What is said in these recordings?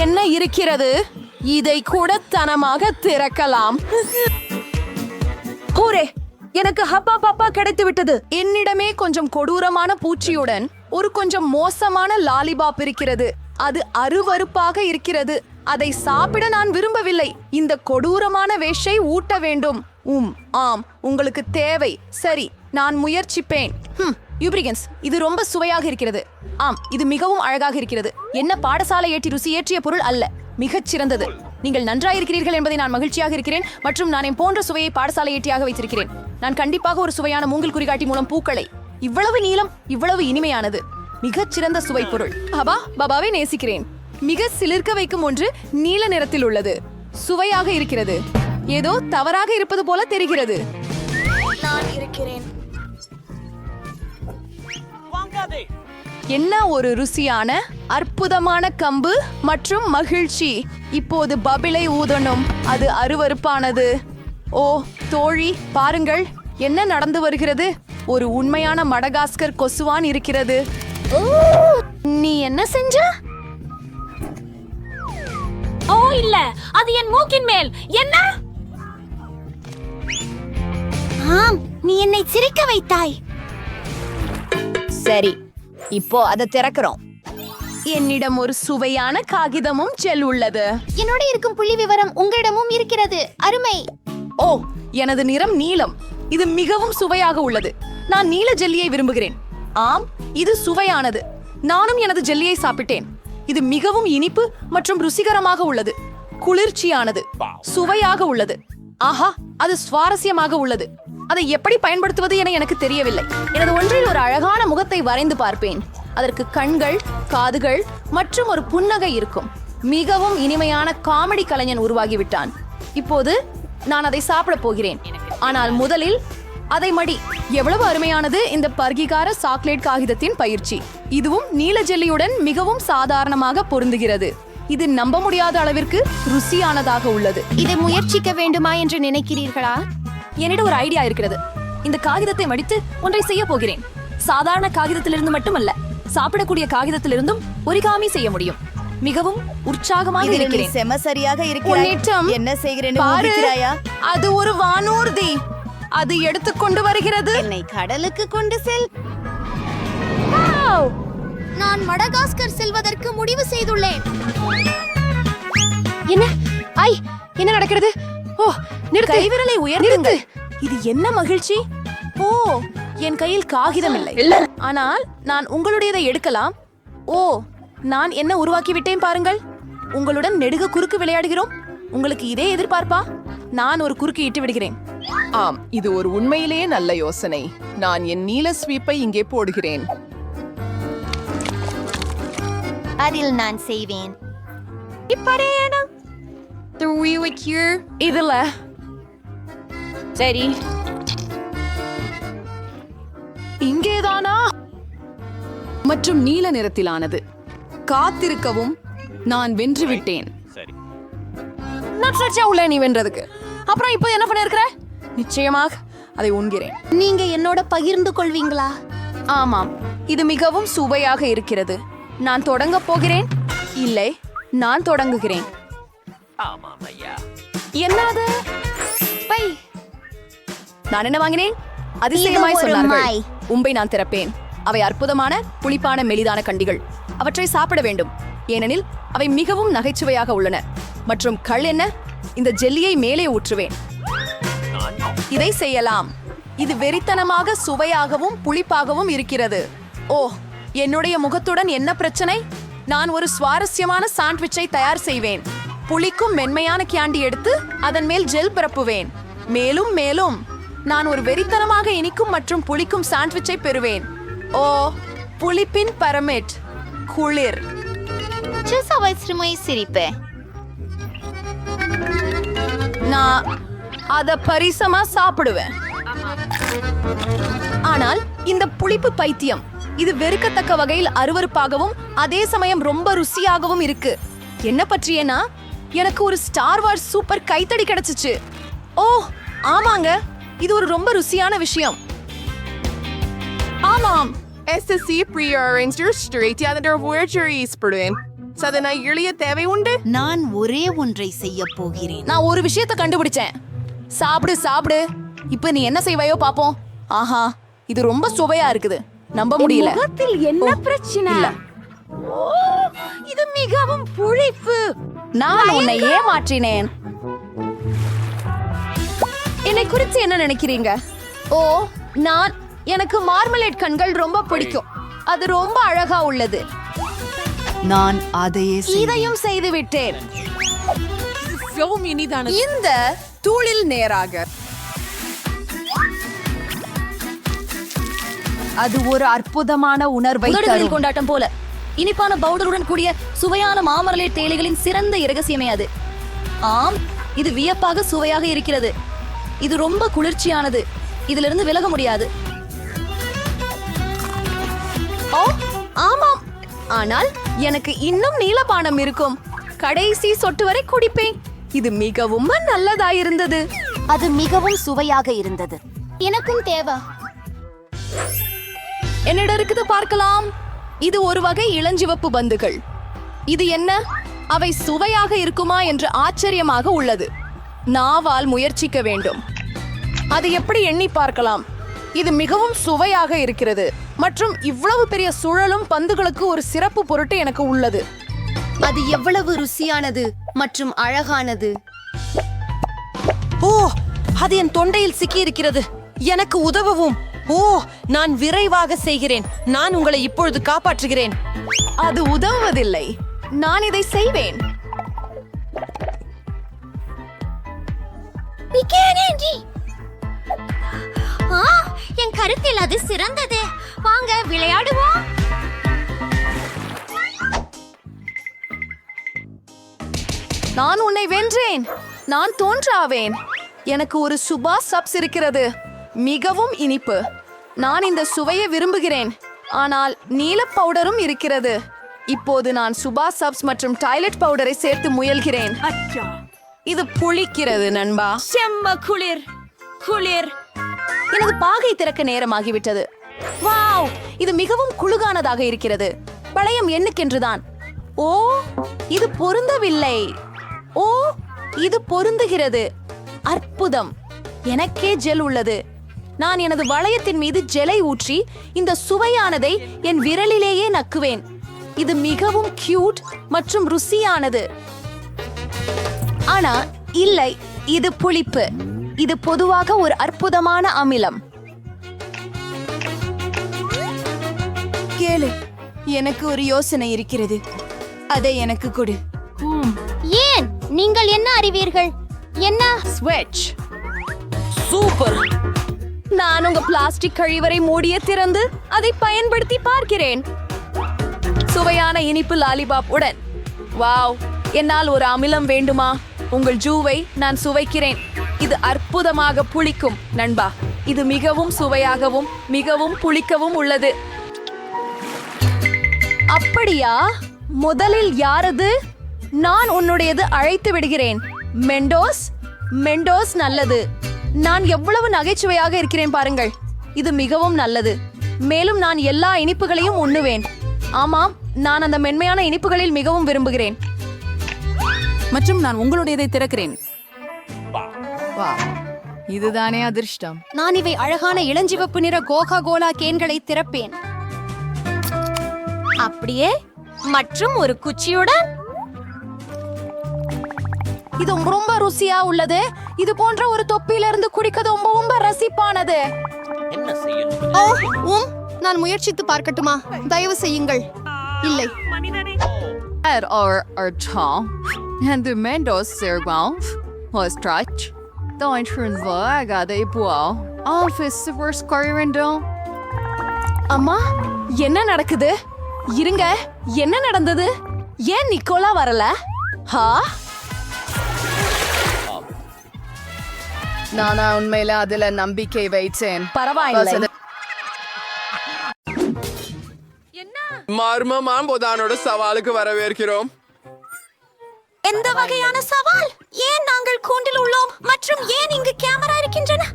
என்ன இருக்கிறது? இதை கூட தனமாக திறக்கலாம். ஹூரே எனக்கு ஹப்பா பாப்பா கிடைத்து விட்டது. என்னிடமே கொஞ்சம் கொடூரமான பூச்சியுடன் ஒரு கொஞ்சம் மோசமான லாலிபாப் இருக்கிறது. அது அருவருப்பாக இருக்கிறது. அதை சாப்பிட நான் விரும்பவில்லை. இந்த கொடூரமான வேஷை ஊட்ட வேண்டும். உம் ஆம் உங்களுக்கு தேவை. சரி நான் முயற்சிப்பேன். யூப்ரிகன்ஸ் இது ரொம்ப சுவையாக இருக்கிறது. ஆம் இது மிகவும் அழகாக இருக்கிறது. என்ன பாடசாலை ஏற்றி ருசி ஏற்றிய பொருள் அல்ல மிகச் சிறந்தது. நீங்கள் நன்றாயிருக்கிறீர்கள் என்பதை நான் மகிழ்ச்சியாக இருக்கிறேன் மற்றும் நான் என் போன்ற சுவையை பாடசாலை ஏற்றியாக வைத்திருக்கிறேன். நான் கண்டிப்பாக ஒரு சுவையான மூங்கில் குறிகாட்டி மூலம் பூக்களை இவ்வளவு நீளம் இவ்வளவு இனிமையானது மிகச் சிறந்த சுவை பொருள். பாபா பாபாவை நேசிக்கிறேன். மிக சிலிர்க்க வைக்கும் ஒன்று நீல நிறத்தில் உள்ளது சுவையாக இருக்கிறது. ஏதோ தவறாக இருப்பது போல தெரிகிறது. நான் இருக்கிறேன். என்ன ஒரு ருசியான அற்புதமான கம்பு மற்றும் மகிழ்ச்சி. இப்போது பபிளை ஊதணும். அது அருவருப்பானது. ஓ தோழி பாருங்கள். என்ன நடந்து வருகிறது? ஒரு உண்மையான மடகாஸ்கர் கொசுவான் இருக்கிறது. நீ என்ன செஞ்ச? ஓ இல்ல. அது என் மூக்கின் மேல். என்ன? ஆம் நீ என்னை சிரிக்க வைத்தாய். சரி இப்போ அதை திறக்கிறோம். என்னிடம் ஒரு சுவையான காகிதமும் ஜெல் உள்ளது. என்னோட இருக்கும் புள்ளி விவரம் உங்களிடமும் இருக்கிறது. அருமை. ஓ எனது நிறம் நீலம். இது மிகவும் சுவையாக உள்ளது. நான் நீல ஜெல்லியை விரும்புகிறேன். ஆம் இது சுவையானது. நானும் எனது ஜெல்லியை சாப்பிட்டேன். இது மிகவும் இனிப்பு மற்றும் ருசிகரமாக உள்ளது. குளிர்ச்சியானது. சுவையாக உள்ளது. ஆஹா அது சுவாரஸ்யமாக உள்ளது. அதை எப்படி பயன்படுத்துவது என எனக்கு தெரியவில்லை. எனது ஒன்றில் ஒரு அழகான முகத்தை வரைந்து பார்ப்பேன். அதற்கு கண்கள் காதுகள் மற்றும் ஒரு புன்னகை இருக்கும். மிகவும் இனிமையான காமெடி கலைஞன் உருவாகிவிட்டான். இப்போது நான் அதை சாப்பிட போகிறேன். ஆனால் முதலில் அதை மடி. எவ்வளவு அருமையானது இந்த பர்கிகார சாக்லேட் காகிதத்தின் பயிற்சி. இதுவும் நீல ஜெல்லியுடன் மிகவும் சாதாரணமாக பொருந்துகிறது. இது நம்ப முடியாத அளவிற்கு ருசியானதாக உள்ளது. இதை முயற்சிக்க வேண்டுமா என்று நினைக்கிறீர்களா? என்னிடம் ஒரு ஐடியா இருக்கிறது. இந்த காகிதத்தை மடித்து ஒன்றை செய்ய போகிறேன். சாதாரண காகிதத்திலிருந்து மட்டுமல்ல சாப்பிடக்கூடிய காகிதத்திலிருந்தும் ஒரிகாமி செய்ய முடியும். மிகவும் உற்சாகமாக இருக்கிறேன். செம சரியாக இருக்கிறாய். முன்னேற்றம். என்ன ஊகிக்கிறாயா அது ஒரு வானூர்தி. அது எடுத்துக்கொண்டு வருகிறது. என்னை கடலுக்கு கொண்டு செல். நான் மடகாஸ்கர் செல்வதற்கு முடிவு செய்துள்ளேன். என்ன? ஐ என்ன நடக்கிறது? ஓ நிறுத்து. கைவிரலை உயர்த்துங்கள். இது என்ன மகிழ்ச்சி? ஓ என் கையில் காகிதம் இல்லை. ஆனால் நான் உங்களுடையதை எடுக்கலாம். ஓ நான் என்ன உருவாக்கி விட்டேன் பாருங்கள். உங்களுடன் நெடுக குறுக்கு விளையாடுகிறோம். உங்களுக்கு இதே எதிர்பார்ப்பா? நான் ஒரு குறுக்கு இட்டு விடுகிறேன். ஆம் இது ஒரு உண்மையிலேயே நல்ல யோசனை. நான் என் நீல ஸ்வீப்பை இங்கே போடுகிறேன். அதில் நான் செய்வேன். இதுல சரி இங்கேதானா? மற்றும் நீல நிறத்திலானது. காத்திருக்கவும் நான் வென்று விட்டேன் நட்சச்சா உள்ள நீ வென்றதுக்கு. அப்புறம் இப்போ என்ன பண்ணிருக்கிற? நிச்சயமாக அதை உண்கிறேன். நீங்க என்னோட பகிர்ந்து கொள்வீங்களா? ஆமாம் இது மிகவும் சுவையாக இருக்கிறது. நான் தொடங்க போகிறேன்? இல்லை நான் தொடங்குகிறேன். என்னது? பை. நான் என்ன வாங்கினேன்? அதிசயமாய் சொன்னார்கள். உம்பை நான் திறப்பேன். அவை அற்புதமான புளிப்பான மெலிதான கண்டிகள். அவற்றை சாப்பிட வேண்டும். ஏனெனில் அவை மிகவும் நகைச்சுவையாக உள்ளன. மற்றும் கள் என்ன? இந்த ஜெல்லியை மேலே ஊற்றுவேன். இதை செய்யலாம். இது வெறித்தனமாக சுவையாகவும் புளிப்பாகவும் இருக்கிறது. ஓ என்னுடைய முகத்துடன் என்ன பிரச்சனை? நான் ஒரு சுவாரஸ்யமான சாண்ட்விச்சை தயார் செய்வேன். புளிக்கும் மென்மையான கேண்டி எடுத்து அதன் மேல் ஜெல் பரப்புவேன். மேலும் மேலும். நான் ஒரு வெறித்தனமாக இனிக்கும் மற்றும் புளிக்கும் சாண்ட்விச்சை பெறுவேன். ஓ புளிப்பின் பரமிட். குளிர். சிரிப்பேன் நான் அத பரிசமா சாப்பிடுவேன். ஆனால் இந்த புளிப்பு பைத்தியம் இது வெறுக்கத்தக்க வகையில் அருவருப்பாகவும் அதே சமயம் ரொம்ப ருசியாகவும் இருக்கு. என்ன பற்றியனா எனக்கு ஒரு ஸ்டார் வார்ஸ் சூப்பர் கைத்தடி கிடைச்சிச்சு. ஓ ஆமாங்க. இது ஒரு ரொம்ப ருசியான விஷயம். ஆமாம். SSC pre-arranged straight out of the Voyager Eastburn. Sadhana எளிய தேவை உண்டு நான் ஒரே ஒன்றை செய்ய போகிறேன். நான் ஒரு விஷயத்த கண்டுபிடிச்சேன். சாப்பிடு சாப்பிடு. இப்ப நீ என்ன செய்வாயோ பாப்போம். ஆஹா இது ரொம்ப சுவையா இருக்குது. நம்ப முடியல. முகத்தில் என்ன பிரச்சனை? இது மிகவும் புழைப்பு நான் உன்னை ஏமாற்றினேன். என்னை குறித்து என்ன நினைக்கிறீங்க? ஓ நான் எனக்கு மார்மலேட் கண்கள் ரொம்ப பிடிக்கும். அது ரொம்ப அழகா உள்ளது. நான் அதையே. இதையும் செய்து விட்டேன் இந்த தூளில் நேராக. அது ஒரு அற்புதமான உணர்வை. கொண்டாட்டம் போல. இனிப்பான பவுடருடன் கூடிய சுவையான மாமரலே தேயிலைகளின் சிறந்த இரகசியமே அது. ஆம் இது வியப்பாக சுவையாக இருக்கிறது. இது ரொம்ப குளிர்ச்சியானது. இதிலிருந்து விலக முடியாது. ஓ ஆமாம். ஆனால் எனக்கு இன்னும் நீலபானம் இருக்கும். கடைசி சொட்டு வரை குடிப்பேன். இது மிகவும் நல்லதாயிருந்தது. அது மிகவும் சுவையாக இருந்தது. எனக்கும் தேவை. என்னிடம் இருக்குது பார்க்கலாம். இது ஒரு வகை இளஞ்சிவப்பு பந்துகள். இது என்ன? அவை சுவையாக இருக்குமா என்று ஆச்சரியமாக உள்ளது. நாவால் முயற்சிக்க வேண்டும். அது எப்படி எண்ணி பார்க்கலாம்? இது மிகவும் சுவையாக இருக்கிறது. மற்றும் இவ்வளவு பெரிய சுழலும் பந்துகளுக்கு ஒரு சிறப்பு பொருட்டு எனக்கு உள்ளது. அது எவ்வளவு ருசியானது மற்றும் அழகானது. ஓ அது என் தொண்டையில் சிக்கி இருக்கிறது எனக்கு உதவவும். ஓ நான் விரைவாக செய்கிறேன். நான் உங்களை இப்பொழுது காப்பாற்றுகிறேன். அது உதவுவதில்லை. நான் இதை செய்வேன். ஆ, என் கருத்தில் அது சிறந்தது. வாங்க விளையாடுவோம். நான் உன்னை வென்றேன். நான் தோன்றாவேன். எனக்கு ஒரு சுபா சப்ஸ் இருக்கிறது. மிகவும் இனிப்பு. நான் இந்த சுவையை விரும்புகிறேன். ஆனால் நீல பவுடரும் இருக்கிறது. இப்போது நான் சுபா சப்ஸ் மற்றும் டாய்லெட் பவுடரை சேர்த்து முயல்கிறேன். இது புளிக்கிறது நண்பா. செம்ம குளிர். குளிர். எனது பாகை திறக்க நேரமாகிவிட்டது. வாவ்! இது மிகவும் குளுகானதாக இருக்கிறது. பழையம் எண்ணுக்கென்றுதான். ஓ இது பொருந்தவில்லை. ஓ இது பொருந்துகிறது. அற்புதம். எனக்கே ஜெல் உள்ளது. நான் எனது வளையத்தின் மீது ஜெலை ஊற்றி இந்த சுவையானதை என் விரலிலேயே நக்குவேன். இது மிகவும் கியூட் மற்றும் ருசியானது. ஆனா இல்லை இது புளிப்பு. இது பொதுவாக ஒரு அற்புதமான அமிலம். கேளு எனக்கு ஒரு யோசனை இருக்கிறது. அதை எனக்கு கொடு. ஏன்? நீங்கள் என்ன அறிவீர்கள்? என்ன? ஸ்வெட்ச் சூப்பர் நான் உங்க பிளாஸ்டிக் கழிவறை மூடிய திறந்து அதை பயன்படுத்தி பார்க்கிறேன். சுவையான இனிப்பு லாலிபாப் உடன். வாவ் என்னால் ஒரு அமிலம் வேண்டுமா? உங்கள் ஜூவை நான் சுவைக்கிறேன். இது அற்புதமாக புளிக்கும் நண்பா. இது மிகவும் சுவையாகவும் மிகவும் புளிக்கவும் உள்ளது. அப்படியா? முதலில் யாரது? நான் உன்னுடையது அழைத்து விடுகிறேன். மெண்டோஸ்? மெண்டோஸ் நல்லது. நான் எவ்வளவு நகைச்சுவையாக இருக்கிறேன் பாருங்கள். இது மிகவும் நல்லது. மேலும் நான் எல்லா இனிப்புகளையும் உண்ணுவேன். ஆமாம் நான் அந்த மென்மையான இனிப்புகளில் மிகவும் விரும்புகிறேன். மற்றும் நான் உங்களுடையதை திறக்கிறேன். வா. இதுதானே அதிர்ஷ்டம். நான் இவை அழகான இளஞ்சிவப்பு நிற கோகா கோலா கேன்களை திறப்பேன். அப்படியே மற்றும் ஒரு குச்சியுடன். இது ரொம்ப ருசியா உள்ளது. இது போன்ற ஒரு தொப்பியிலிருந்து குடிக்க ரொம்ப ரொம்ப ரசிப்பானது ஓ உம் நான் முயற்சித்து பார்க்கட்டுமா தயவு செய்யுங்கள் இல்லை Här är er tång. En du Mendoz ser golf. Och stretch. Deutschen vägar det på. Alfis super skorrendo. அம்மா என்ன நடக்குது இருங்க என்ன நடந்தது ஏன் நிக்கோலா வரல ஹா நானா உண்மையில அதுல நம்பிக்கை வைத்தேன். பரவாயில்லை. மர்மமான் பொதானோட சவாலுக்கு வரவேற்கிறோம். எந்த வகையான சவால்? ஏன் நாங்கள் கூண்டில் உள்ளோம்? மற்றும் ஏன் இங்கு கேமரா இருக்கின்றன?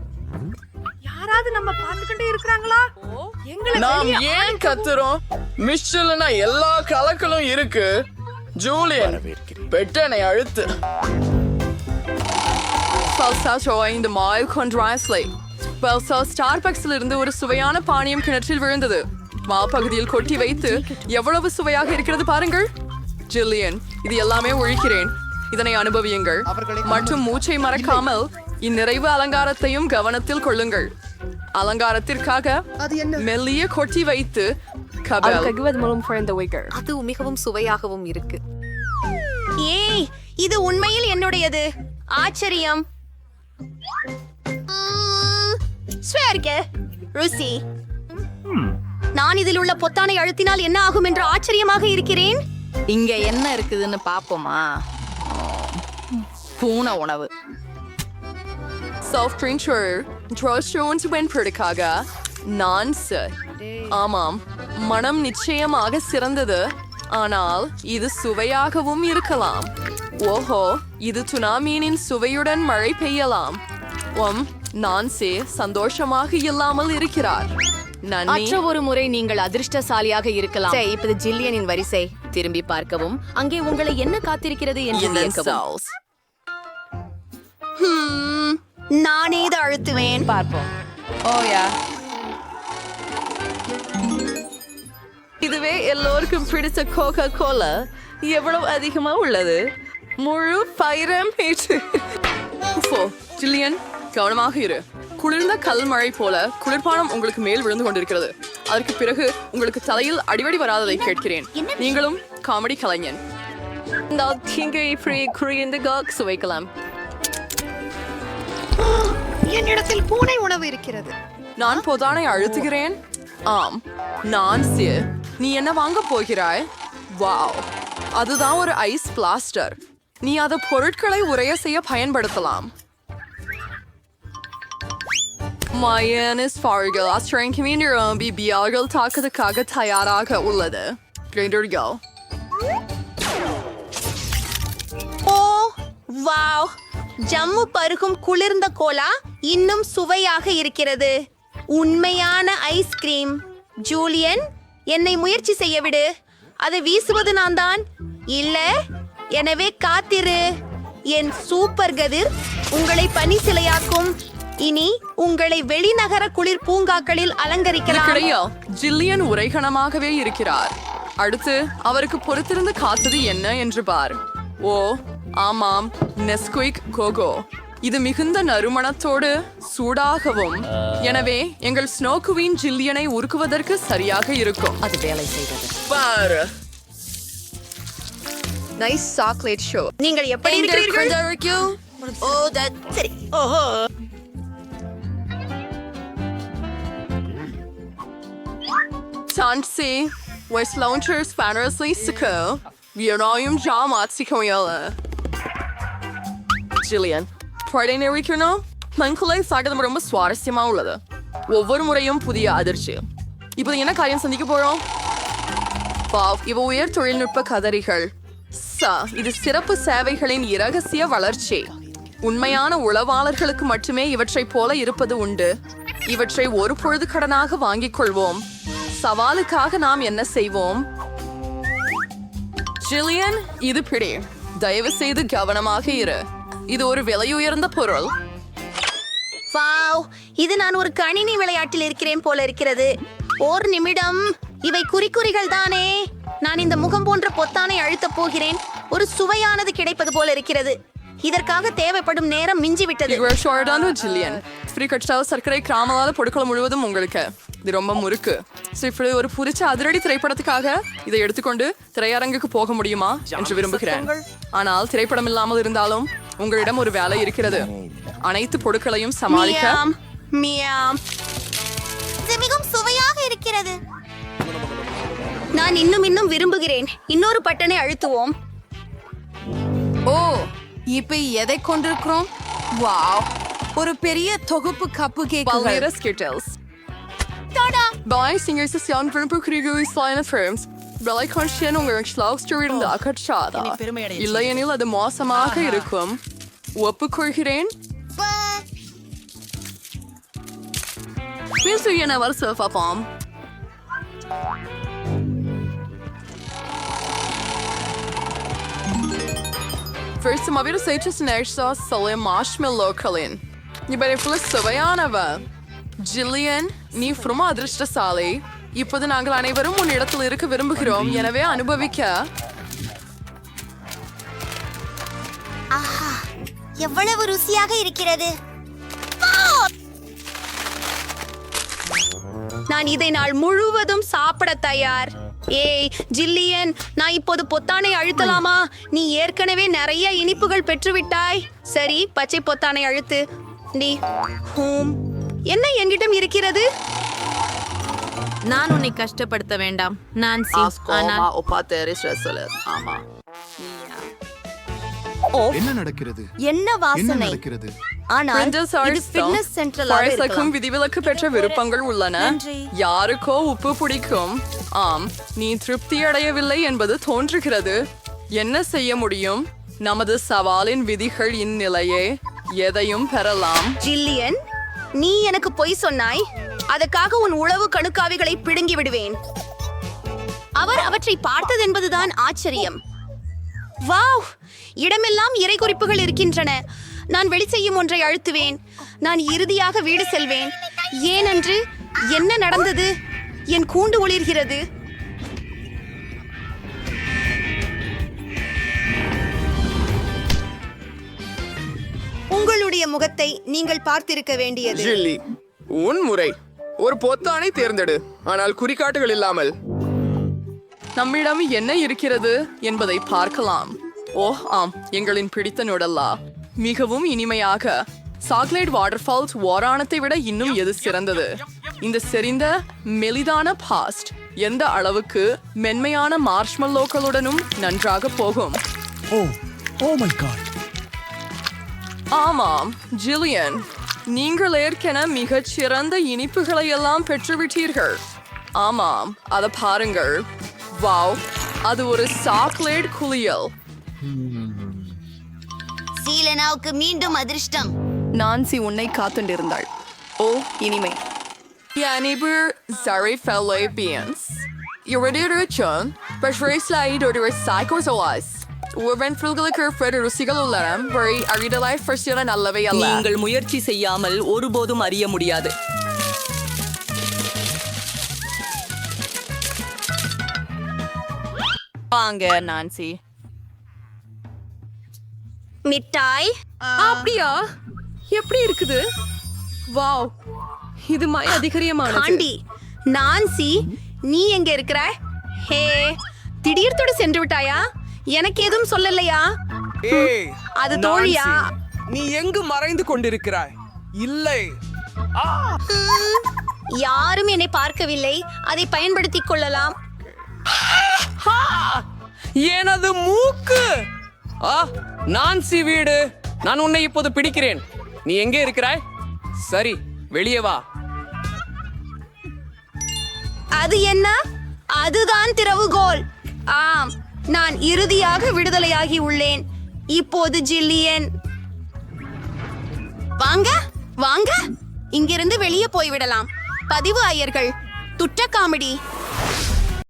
நாம் ஏன் கத்துறோம்? மிஷல்னா எல்லா கலக்களும் இருக்கு. ஜூலியன் பெட்டனை அழுத்து. பல்சா இந்த மாய் கொன்றாஸ்லை பல்சா ஸ்டார்பக்ஸில் இருந்து ஒரு சுவையான பானியம் கிணற்றில் விழுந்தது. மா பகுதியில் கொட்டி வைத்து எவ்வளவு சுவையாக இருக்கிறது பாருங்கள். ஜில்லியன் இது எல்லாமே ஒழிக்கிறேன். இதனை அனுபவியுங்கள். மற்றும் மூச்சை மறக்காமல் இந்நிறைவு அலங்காரத்தையும் கவனத்தில் கொள்ளுங்கள். அலங்காரத்திற்காக மெல்லிய கொட்டி வைத்து அது மிகவும் சுவையாகவும் இருக்கு. ஏய் இது உண்மையில் என்னுடையது? ஆச்சரியம். ஸ்வேர்க ருசி. நான் இதில் உள்ள பொத்தானை அழுத்தினால் என்ன ஆகும் என்று ஆச்சரியமாக இருக்கிறேன்? இங்க என்ன இருக்குதுன்னு பாப்போமா? பூனை உணவு. சாஃப்ட் ட்ரிங்க் ட்ரோஸ்டோன்ஸ் வெண்படுக்காக நான் சார் ஆமாம் மனம் நிச்சயமாக சிறந்தது. ஆனால் இது சுவையாகவும் இருக்கலாம். ஓஹோ இது சுனாமீனின் சுவையுடன் மழை பெய்யலாம். ஒம் நான்சே சந்தோஷமாக இல்லாமல் இருக்கிறார். நன்றி மற்ற ஒரு முறை நீங்கள் அதிர்ஷ்டசாலியாக இருக்கலாம். சரி, இப்போது ஜில்லியனின் வரிசை. திரும்பி பார்க்கவும். அங்கே உங்களை என்ன காத்திருக்கிறது என்று வியக்கவும். ஹம், நானே இதை அழுத்துவேன். பார்ப்போம். ஓயா இதுவே எல்லோருக்கும் பிடித்த கோகா கோலா எவ்வளவு அதிகமா உள்ளது? முழு பைரம் ஜில்லியன். கவனமாக இரு. குளிர்ந்த கல் மழை போல குளிர்பானம் உங்களுக்கு மேல் விழுந்து கொண்டிருக்கிறது. அதற்கு பிறகு உங்களுக்கு தலையில் அடிவடி வராததை கேட்கிறேன். நீங்களும் காமெடி கலைஞன். சுவைக்கலாம். என்னிடத்தில் பூனை உணவு இருக்கிறது. நான் பொதானை அழுத்துகிறேன். ஆம் நான் நீ என்ன வாங்க போகிறாய்? வாவ் அதுதான் ஒரு ஐஸ் பிளாஸ்டர். நீ அதை பொருட்களை உரைய செய்ய பயன்படுத்தலாம். மயனிஸ் ஃபார்கள் ஆஸ்திரேலியன் நிரம்பி kaga tayaraka தயாராக உள்ளது go. ஓ வாவ் ஜம்மு பருகும் குளிர்ந்த கோலா இன்னும் சுவையாக இருக்கிறது. உண்மையான ஐஸ்கிரீம் ஜூலியன் என்னை முயற்சி செய்ய விடு. அதை வீசுவது நான் தான். இல்ல எனவே காத்திரு. என் சூப்பர் கதிர் உங்களை பனி சிலையாக்கும் இனி உங்களை வெளிநகர குளிர் பூங்காக்களில் அலங்கரிக்கலாம். ஜில்லியன் உரைகணமாகவே இருக்கிறார். அடுத்து அவருக்கு பொறுத்திருந்து காத்தது என்ன என்று பார். ஓ ஆமாம் நெஸ்குயிக் கோகோ இது மிகுந்த நறுமணத்தோடு சூடாகவும் எனவே எங்கள் ஸ்னோ குவீன் ஜில்லியனை உருக்குவதற்கு சரியாக இருக்கும். அது வேலை செய்தது. பாரு. நைஸ் சாக்லேட் ஷோ நீங்கள் எப்படி இருக்கிறீர்கள்? ஓ that- சரி. ஓஹோ. Tansi, West Launchers Fannersly Siko, Vionaum Jamatsikoyala. Jillian Friday நினைக்கிறோம் மங்குலை சாகதம் ரொம்ப சுவாரஸ்யமா உள்ளது. ஒவ்வொரு முறையும் புதிய அதிர்ச்சி. இப்போ என்ன காரியம் சந்திக்க போகிறோம் வாவ் இவ உயர் தொழில்நுட்ப கதறிகள். ச இது சிறப்பு சேவைகளின் இரகசிய வளர்ச்சி. உண்மையான உளவாளர்களுக்கு மட்டுமே இவற்றைப் போல இருப்பது உண்டு. இவற்றை ஒரு பொழுது கடனாக வாங்கிக் கொள்வோம். சவாலுக்காக நாம் என்ன செய்வோம்? ஜில்லியன் இது பிடி. தயவு செய்து கவனமாக இரு. இது ஒரு விலையுயர்ந்த பொருள். வாவ் இது நான் ஒரு கணினி விளையாட்டில் இருக்கிறேன் போல இருக்கிறது. ஓர் நிமிடம். இவை குறிக்குறிகள் தானே. நான் இந்த முகம் போன்ற பொத்தானை அழுத்தப் போகிறேன். ஒரு சுவையானது கிடைப்பது போல இருக்கிறது. இதற்காக தேவைப்படும் நேரம் மிஞ்சி விட்டது சர்க்கரை கிராமலாத பொருட்கள் முழுவதும் உங்களுக்கு. இது ரொம்ப முறுக்கு. ஸோ இப்படி ஒரு புரிச்ச அதிரடி திரைப்படத்துக்காக இதை எடுத்துக்கொண்டு திரையரங்குக்கு போக முடியுமா என்று விரும்புகிறேன். ஆனால் திரைப்படம் இல்லாமல் இருந்தாலும் உங்களிடம் ஒரு வேலை இருக்கிறது. அனைத்து பொருட்களையும் சமாளிக்க. இது மிகவும் சுவையாக இருக்கிறது. நான் இன்னும் இன்னும் விரும்புகிறேன். இன்னொரு பட்டனை அழுத்துவோம். ஓ இப்ப எதை கொண்டிருக்கிறோம்? வாவ் ஒரு பெரிய தொகுப்பு கப்பு கேக்குகள். Skittles Bei Singers des Jan Wimper Krieger ist kleine Firms. Belai Konstien உங்களுக்கு ஸ்லாக்ஸ்டர் இருந்த அகற்றாதா இல்லையெனில் அது மோசமாக இருக்கும் ஒப்புக்கொள்கிறேன் பேசு என வருஷ பாப்பாம் Versamavir Seitas Nersa Salim Marshmallow-களின் இவரைப்புல சுவையானவ ஜில்லியன் நீ ஃப்ரமா அதிர்ஷ்டசாலி. இப்போது நாங்கள் அனைவரும் உன் இடத்தில் இருக்க விரும்புகிறோம். எனவே அனுபவிக்க. எவ்வளவு ருசியாக இருக்கிறது. நான் இதை நாள் முழுவதும் சாப்பிட தயார். ஏய் ஜில்லியன் நான் இப்போது பொத்தானை அழுத்தலாமா? நீ ஏற்கனவே நிறைய இனிப்புகள் பெற்றுவிட்டாய். சரி பச்சை பொத்தானை அழுத்து. நீ ஹூம். என்ன என்கிட்டம் இருக்கிறது? நான் உன்னை கஷ்டப்படுத்த வேண்டாம் நான்சி. ஆனால் ஆமா. என்ன நடக்கிறது? என்ன வாசனை? நடக்கிறது? ஆனால் இது. ஃபிட்னஸ் இருக்கலாம். விதிவிலக்கு பெற்ற விருப்பங்கள் உள்ளன. யாருக்கோ உப்பு பிடிக்கும். ஆம் நீ திருப்தி அடையவில்லை என்பது தோன்றுகிறது. என்ன செய்ய முடியும்? நமது சவாலின் விதிகள் இந்நிலையே. எதையும் பெறலாம். ஜில்லியன் நீ எனக்கு பொய் சொன்னாய். அதற்காக உன் உளவு கணுக்காவிகளை பிடுங்கி விடுவேன். அவர் அவற்றை பார்த்தது என்பதுதான் ஆச்சரியம். வாவ்! இடமெல்லாம் இறை குறிப்புகள் இருக்கின்றன. நான் வெளி செய்யும் ஒன்றை அழுத்துவேன். நான் இறுதியாக வீடு செல்வேன். ஏனென்று என்ன நடந்தது? என் கூண்டு ஒளிர்கிறது. உங்களுடைய முகத்தை நீங்கள் பார்த்திருக்க வேண்டியது. ஜில்லி உன் முறை. ஒரு பொத்தானை தேர்ந்தெடு. ஆனால் குறிகாட்டுகள் இல்லாமல். நம்மிடம் என்ன இருக்கிறது என்பதை பார்க்கலாம். ஓ ஆம். எங்களின் பிடித்த நுடல்லா. மிகவும் இனிமையாக. சாக்லேட் வாட்டர்ஃபால்ஸ் ஓராணத்தை விட இன்னும் எது சிறந்தது? இந்த செறிந்த மெலிதான பாஸ்ட் எந்த அளவுக்கு மென்மையான மார்ஷ்மல்லோக்களுடனும் நன்றாக போகும்? Oh oh my God. ஆமாம் ஜில்லியன். நீங்கள் ஏற்கென மிகச் சிறந்த இனிப்புகளை எல்லாம் பெற்றுவிட்டீர்கள். ஆமாம் அதை பாருங்கள். வாவ் அது ஒரு சாக்லேட் குளியல். சீலனாவுக்கு மீண்டும் அதிர்ஷ்டம். நான்சி உன்னை காத்துண்டிருந்தாள் ஓ இனிமை. Janiber Zari Felle Beans. Irradiation, Bashraslide or Psychozoas. உவன் ஃபில்களுக்கு பெரு ருசிகள் உள்ளன அறிதலாய் ஃபர்ஸ்ட் நல்லவை அல்ல. நீங்கள் முயற்சி செய்யாமல் ஒருபோதும் அறிய முடியாது. வாங்க நான்சி. மிட்டாய்? அப்படியா? எப்படி இருக்குது? வாவ் இது மாய் அதிகரியமானது. ஆண்டி நான்சி நீ எங்க இருக்கிற ஹே திடீர்த்தோடு சென்று விட்டாயா? எனக்கு எதுவும் சொல்லலையா? ஏய் அது தோழியா? நீ எங்கு மறைந்து கொண்டிருக்கிறாய்? இல்லை. யாரும் என்னை பார்க்கவில்லை. அதை பயன்படுத்திக் கொள்ளலாம். எனது மூக்கு. ஆ நான்சி வீடு. நான் உன்னை இப்போது பிடிக்கிறேன். நீ எங்கே இருக்கிறாய்? சரி வெளியே வா. அது என்ன? அதுதான் திறவுகோல். ஆம். நான் இறுதியாக விடுதலையாகி உள்ளேன். இப்போது ஜில்லியன். வாங்க வாங்க. இங்கிருந்து வெளியே போய்விடலாம். பதிவு ஐயர்கள் துட்ட காமெடி.